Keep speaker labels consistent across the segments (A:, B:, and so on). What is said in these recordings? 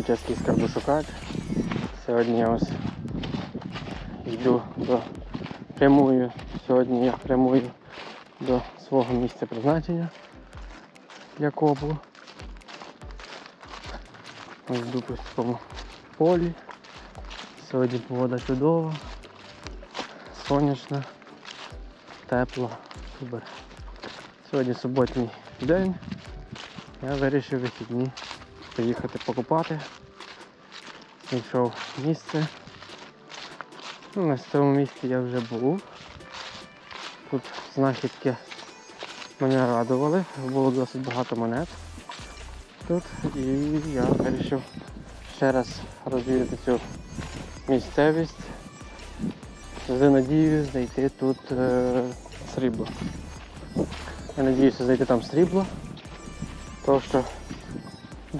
A: Каналі Чеський Скарбошукач. Сьогодні я ось йду до прямую. Сьогодні я прямую до свого місця призначення для копу. Ось йду по цьому полі. Сьогодні погода чудова, сонячна, тепла, супер. Сьогодні суботній день. Я вирішив вихідні поїхати покупати. Знайшов місце. Ну, на цьому місці я вже був. Тут знахідки мене радували, було досить багато монет тут і я вирішив ще раз розвідати цю місцевість з надією знайти тут е, срібло. Я надіюся знайти там срібло. Тому що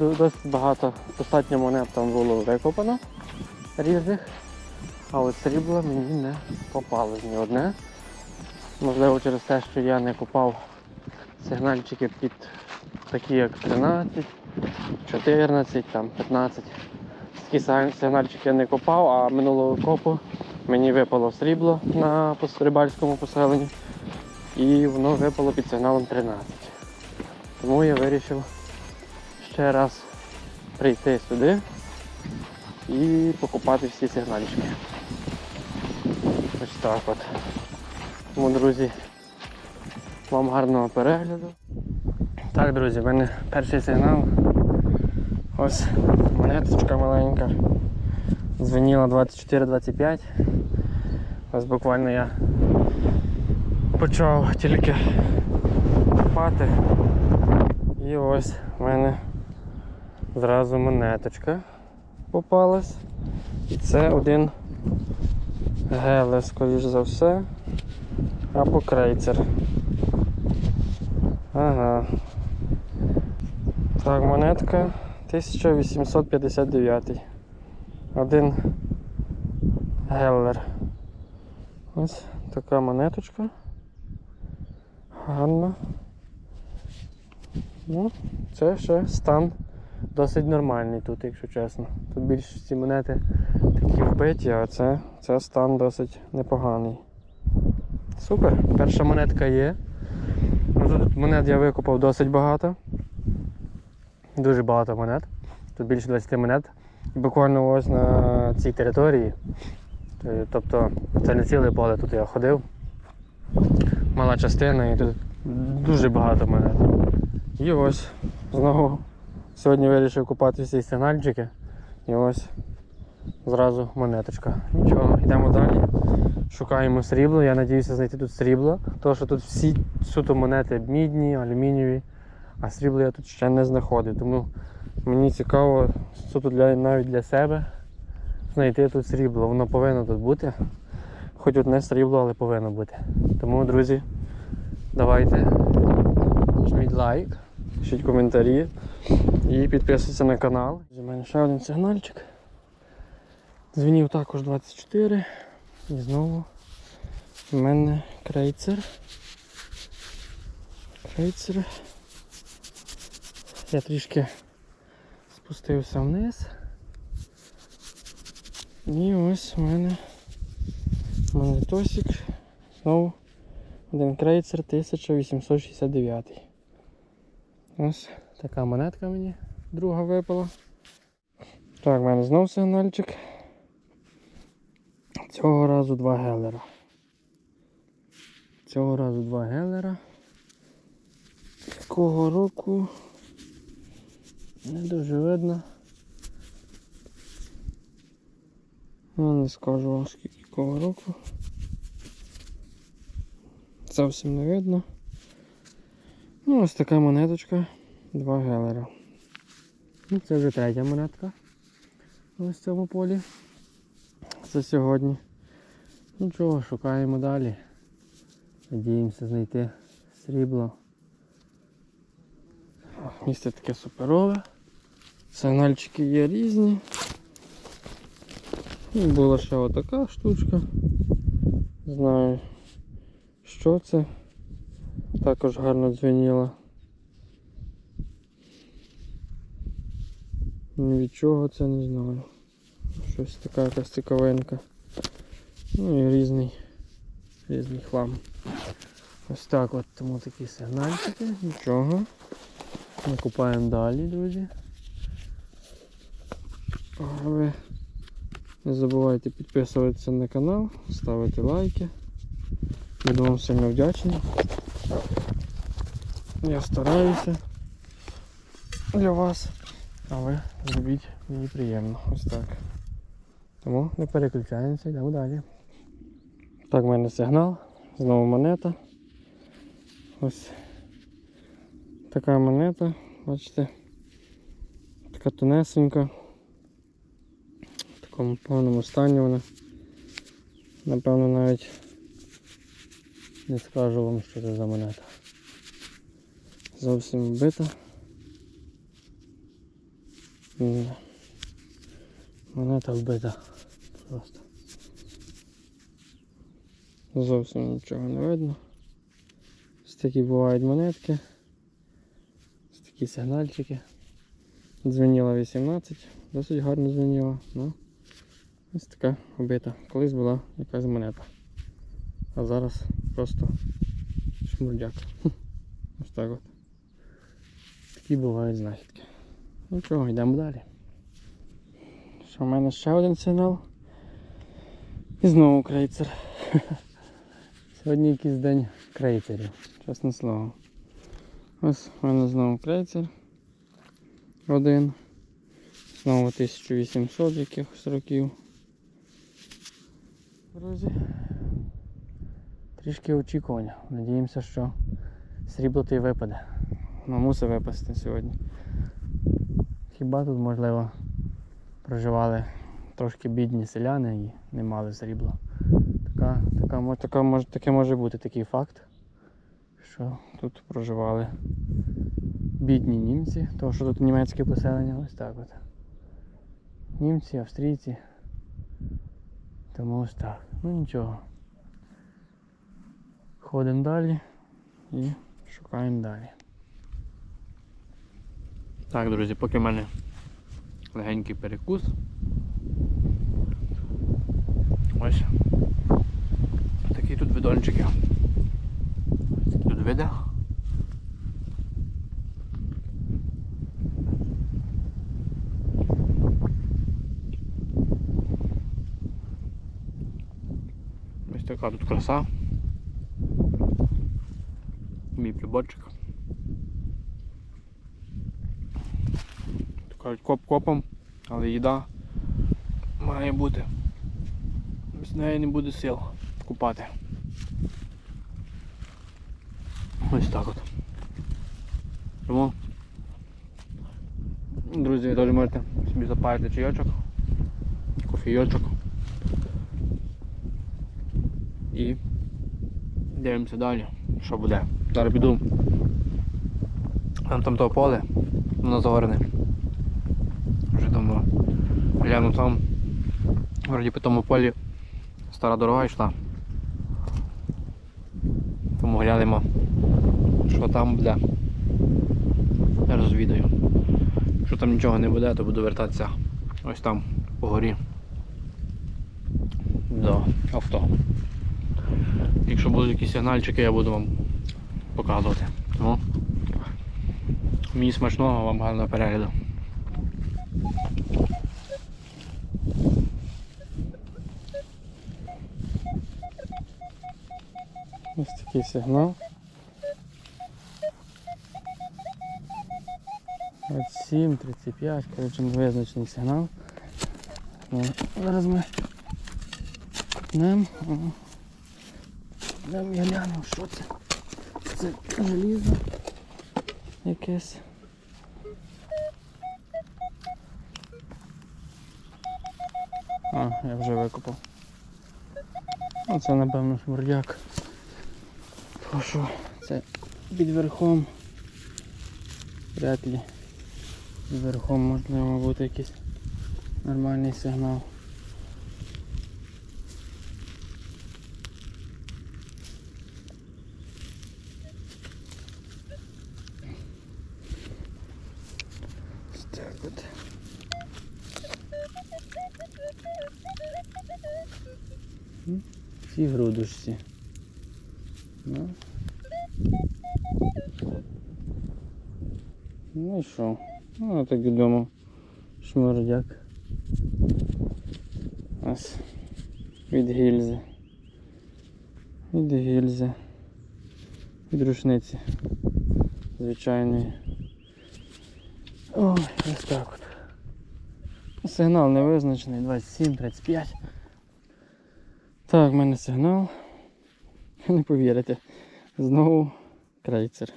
A: досить багато, достатньо монет там було викопано різних, а от срібла мені не попалось ні одне. Можливо, через те, що я не купав сигнальчики під такі як 13, 14, там 15. Такі сиг- сигнальчики я не копав, а минулого копу мені випало срібло на рибальському поселенні і воно випало під сигналом 13. Тому я вирішив ще раз прийти сюди і покупати всі сигнальчики. Ось так от. Тому, друзі, вам гарного перегляду. Так, друзі, в мене перший сигнал. Ось монеточка маленька. Дзвеніла 24-25. Ось буквально я почав тільки купати. І ось в мене зразу монеточка попалась. І це один геле, скоріш за все. Або крейцер. Ага. Так, монетка 1859. Один геллер. Ось така монеточка. Гарна. Ну, це ще стан досить нормальний тут, якщо чесно. Тут більшості монети такі вбиті, а це, це стан досить непоганий. Супер, перша монетка є. Монет я викупав досить багато. Дуже багато монет. Тут більше 20 монет. І буквально ось на цій території. Е, Тобто це не ціле поле, тут я ходив. Мала частина і тут дуже багато монет. І ось знову сьогодні вирішив купати всі сигнальчики. І ось зразу монеточка. Нічого, йдемо далі. Шукаємо срібло. Я сподіваюся знайти тут срібло, тому що тут всі суто монети мідні, алюмінієві, а срібло я тут ще не знаходив. Тому мені цікаво суто для, навіть для себе знайти тут срібло. Воно повинно тут бути. Хоч одне срібло, але повинно бути. Тому, друзі, давайте жміть лайк, пишіть коментарі і підписуйтесь на канал. У мене ще один сигнальчик. Дзвінів також 24. І знову в мене крейцер. Крейцер. Я трішки спустився вниз. І ось у мене монетосик. Знову один крейцер 1869. Ось така монетка мені друга випала. Так, в мене знов сигнальчик. Цього разу два гелера. Цього разу два гелера. Якого року не дуже видно. Ну, не скажу вам скільки якого року. Зовсім не видно. Ну, ось така монеточка, два гелера. Ну, це вже третя монетка. Ось в цьому полі за сьогодні. Ну чого, шукаємо далі. Надіємося знайти срібло. Місце таке суперове. Сигнальчики є різні. І була ще отака штучка. Знаю, що це. Також гарно дзвеніла. Ні від чого це не знаю. Щось така якась цікавинка. Ну і різний, різний хлам. Ось так от тому такі сигнальчики, нічого. Ми купаємо далі, друзі. А ви не забувайте підписуватися на канал, ставити лайки. Буду вам сильно вдячний. Я стараюся для вас, а ви зробіть мені приємно. Ось так. Тому не переключаємося, йдемо далі. Так, в мене сигнал, знову монета. Ось така монета, бачите, така тонесенька. В такому повному стані вона. Напевно навіть не скажу вам, що це за монета. Зовсім вбита. М, Монета вбита. Просто. Зовсім нічого не видно. Ось такі бувають монетки. Ось такі сигнальчики. Дзвеніла 18, досить гарно дзвеніла. Ну, ось така вбита. Колись була якась монета. А зараз просто шмурдяк. Ось так от. Такі бувають знахідки. Ну чого, йдемо далі. Що в мене ще один сигнал. І знову крейцер. Сьогодні якийсь день крейцерів, чесне слово. Ось у мене знову крейцер. Один. Знову 1800 якихось років. Друзі. Трішки очікування. Надіємося, що срібло то й випаде. Ну, мусить випасти сьогодні. Хіба тут, можливо, проживали трошки бідні селяни і не мали срібла. Така, така, така, може, таке може бути такий факт, що тут проживали бідні німці, тому що тут німецьке поселення ось так от. Німці, австрійці. Тому ось так. Ну нічого. Ходимо далі і шукаємо далі. Так, друзі, поки в мене легенький перекус. Ось. Такі тут видончики. Такі тут види. Ось така тут краса. Мій приборчик. Кажуть коп копом, але їда має бути. Без неї не буде сил купати. Ось так от. Тому, друзі, ви теж можете собі запарити чайочок, кофійочок. І дивимося далі, що буде. Зараз піду. Там там то поле, воно загорене. Вже давно. Гляну там. Вроді по тому полі стара дорога йшла. Тому глянемо, що там буде. Я розвідаю. Якщо там нічого не буде, то буду вертатися ось там по горі до авто. Якщо будуть якісь сигнальчики, я буду вам показувати. Тому мені смачного, вам гарного перегляду. Ось такий сигнал. 27, 35, коротше, невизначений сигнал. Ну, зараз ми копнемо. Дам я гляну, що це? Це желізо якесь. А, я вже викопав. Оце напевно шмурдяк. Що це під верхом. Вряд ли під верхом можливо бути якийсь нормальний сигнал. Ось так от. М, Ці грудушці. Ну. Ну і що? Ну, так відомо. Шмурдяк. Ось. Від гільзи. Від гільзи. Від рушниці. Звичайної. Ой, ось так от. Сигнал не визначений, 27, 35. Так, в мене сигнал. Не повірите. Знову крейцер.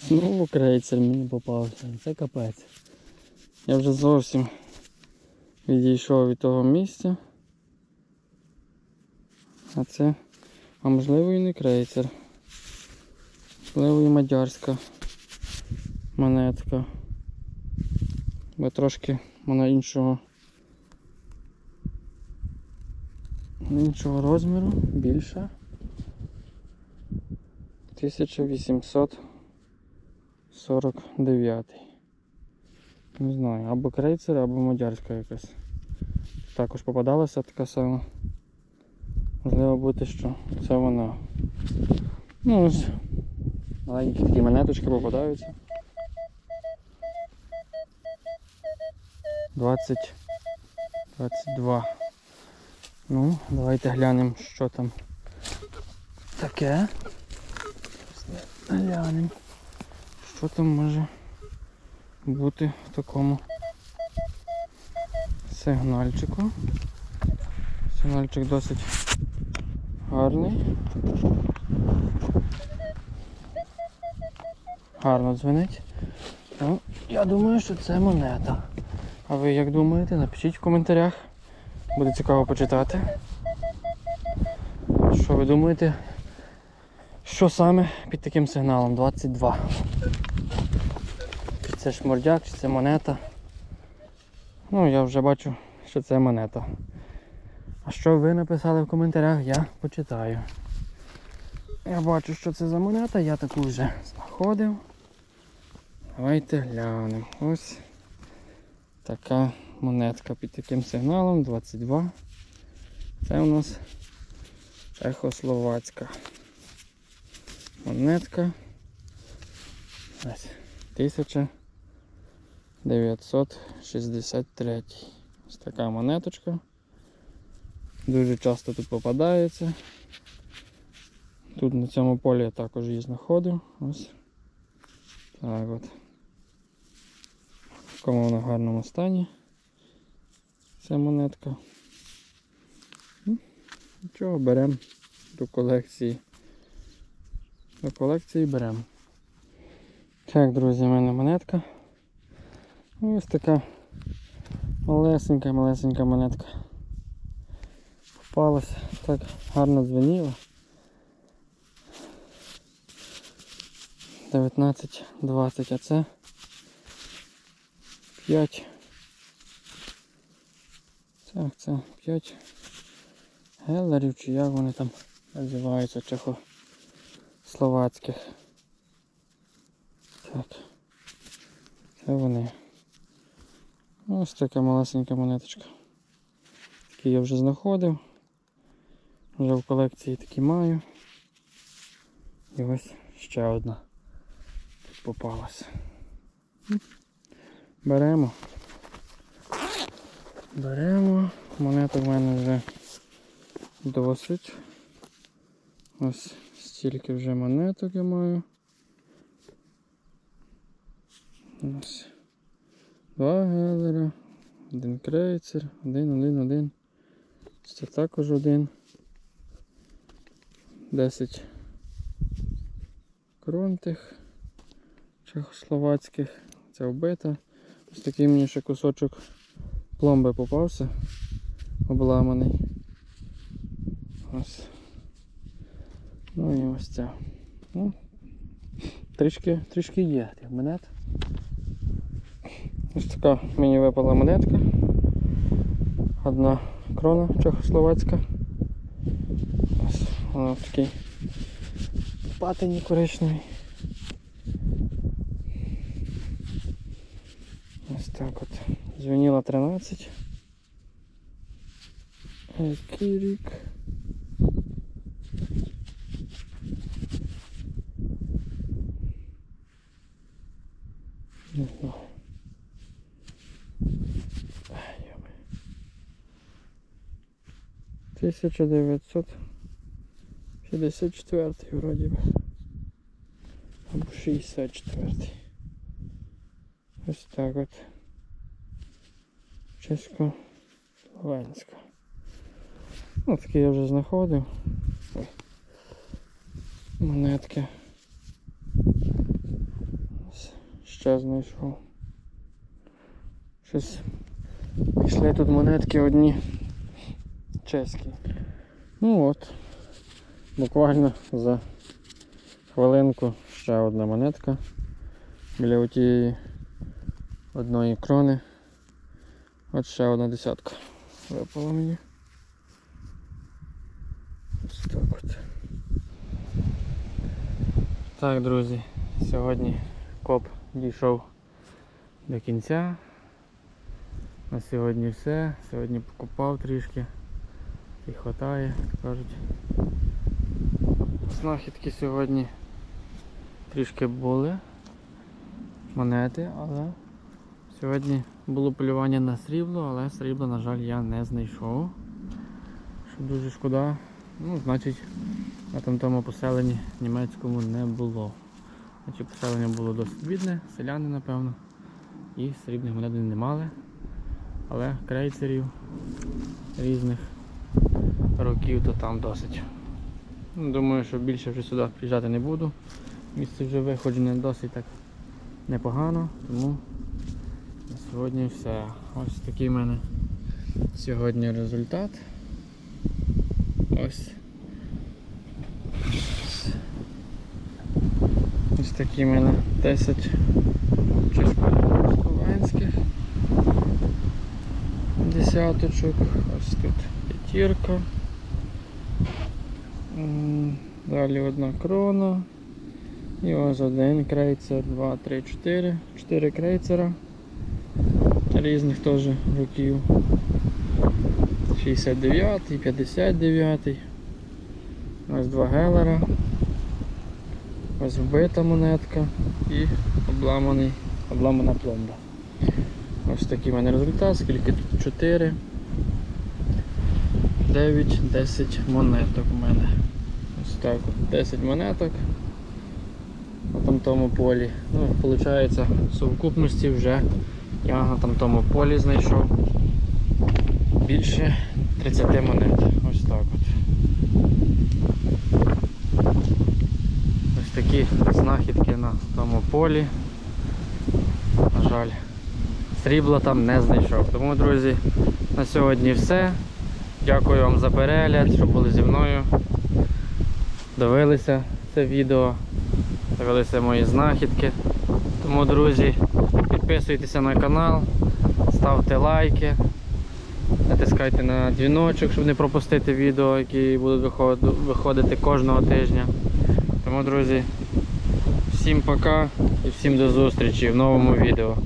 A: Знову крейцер мені попався. Це капець. Я вже зовсім відійшов від того місця. А це, а можливо і не крейцер. Можливо і мадярська монетка. Бо трошки вона іншого іншого розміру, більша. 1849. Не знаю, або крейцер, або мадярська якась. Також попадалася така сама. Можливо бути, що це вона. Ну ось. Маленькі такі монеточки попадаються. 20, 22. Ну, давайте глянемо, що там таке. Глянемо. Що там може бути в такому сигнальчику. Сигнальчик досить гарний. Гарно дзвонить. Ну, я думаю, що це монета. А ви як думаєте? Напишіть в коментарях. Буде цікаво почитати. Що ви думаєте? Що саме під таким сигналом? 22. Чи це шмордяк, чи це монета? Ну, я вже бачу, що це монета. А що ви написали в коментарях, я почитаю. Я бачу, що це за монета, я таку вже знаходив. Давайте глянемо. Ось така монетка під таким сигналом 22. Це у нас чехословацька монетка. 1963. Ось така монеточка. Дуже часто тут попадається. Тут на цьому полі я також її знаходив. Ось. Так от. В такому вона гарному стані. Ця монетка. Ну, Нічого, беремо до колекції. До колекції беремо. Так, друзі, в мене монетка. Ось така малесенька-малесенька монетка. Попалася, так гарно дзвеніла. 19-20, а це 5. Так, це 5 гелерів, чи як вони там називаються, чехословацьких. Так. Це вони. Ось така малесенька монеточка. Такі я вже знаходив. Вже в колекції такі маю. І ось ще одна тут попалася. Беремо. Беремо. Монеток в мене вже досить. Ось стільки вже монеток я маю. Ось. Два гелера, один крейцер, один, один, один. Це також один. 10 кронтих чехословацьких. Це вбита. Ось такий мені ще кусочок пломби попався. Обламаний. Ось. Ну і ось це. Ну, трішки, трішки є тих монет. Ось така мені випала монетка. Одна крона чехословацька. Ось вона в такій патині коричневій. Ось так от. Дзвеніла 13. Який рік? Не знаю. Ай, йоми. 1954 вроді би. Або 64. Ось так от. Чесько-словенська. Ну, таке я вже знаходив. Ой. Монетки. Ось Ще знайшов. Щось. Пішли тут монетки одні чеські. Ну от. Буквально за хвилинку ще одна монетка. Біля отієї одної крони. От ще одна десятка випала мені. Ось так от. Так, друзі, сьогодні коп дійшов до кінця. На сьогодні все. Сьогодні покупав трішки. І хватає, як кажуть. Знахідки сьогодні трішки були. Монети, але сьогодні було полювання на срібло, але срібло, на жаль, я не знайшов. Що дуже шкода. Ну, значить, на тому поселенні німецькому не було. Значить, поселення було досить бідне, селяни, напевно. І срібних монет не мали. Але крейцерів різних років то там досить. Ну, Думаю, що більше вже сюди приїжджати не буду. Місце вже виходжене досить так непогано, тому сьогодні все. Ось такий в мене сьогодні результат. Ось. Ось такі в мене 10 чесько-словенських десяточок. Ось тут п'ятірка. Далі одна крона. І ось один крейцер, два, три, чотири. Чотири крейцера. Різних теж років. 69-й, 59-й. Ось два гелера. Ось вбита монетка і обламаний, обламана пломба. Ось такий в мене результат, скільки тут 4. 9, 10 монеток у мене. Ось так от 10 монеток на тому полі. Ну, виходить, в совокупності вже я на там тому полі знайшов більше 30 монет. Ось так от. Ось такі знахідки на тому полі. На жаль, срібла там не знайшов. Тому, друзі, на сьогодні все. Дякую вам за перегляд, що були зі мною. Дивилися це відео, дивилися мої знахідки. Тому, друзі, підписуйтеся на канал, ставте лайки, натискайте на дзвіночок, щоб не пропустити відео, які будуть виходити кожного тижня. Тому, друзі, всім пока і всім до зустрічі в новому відео.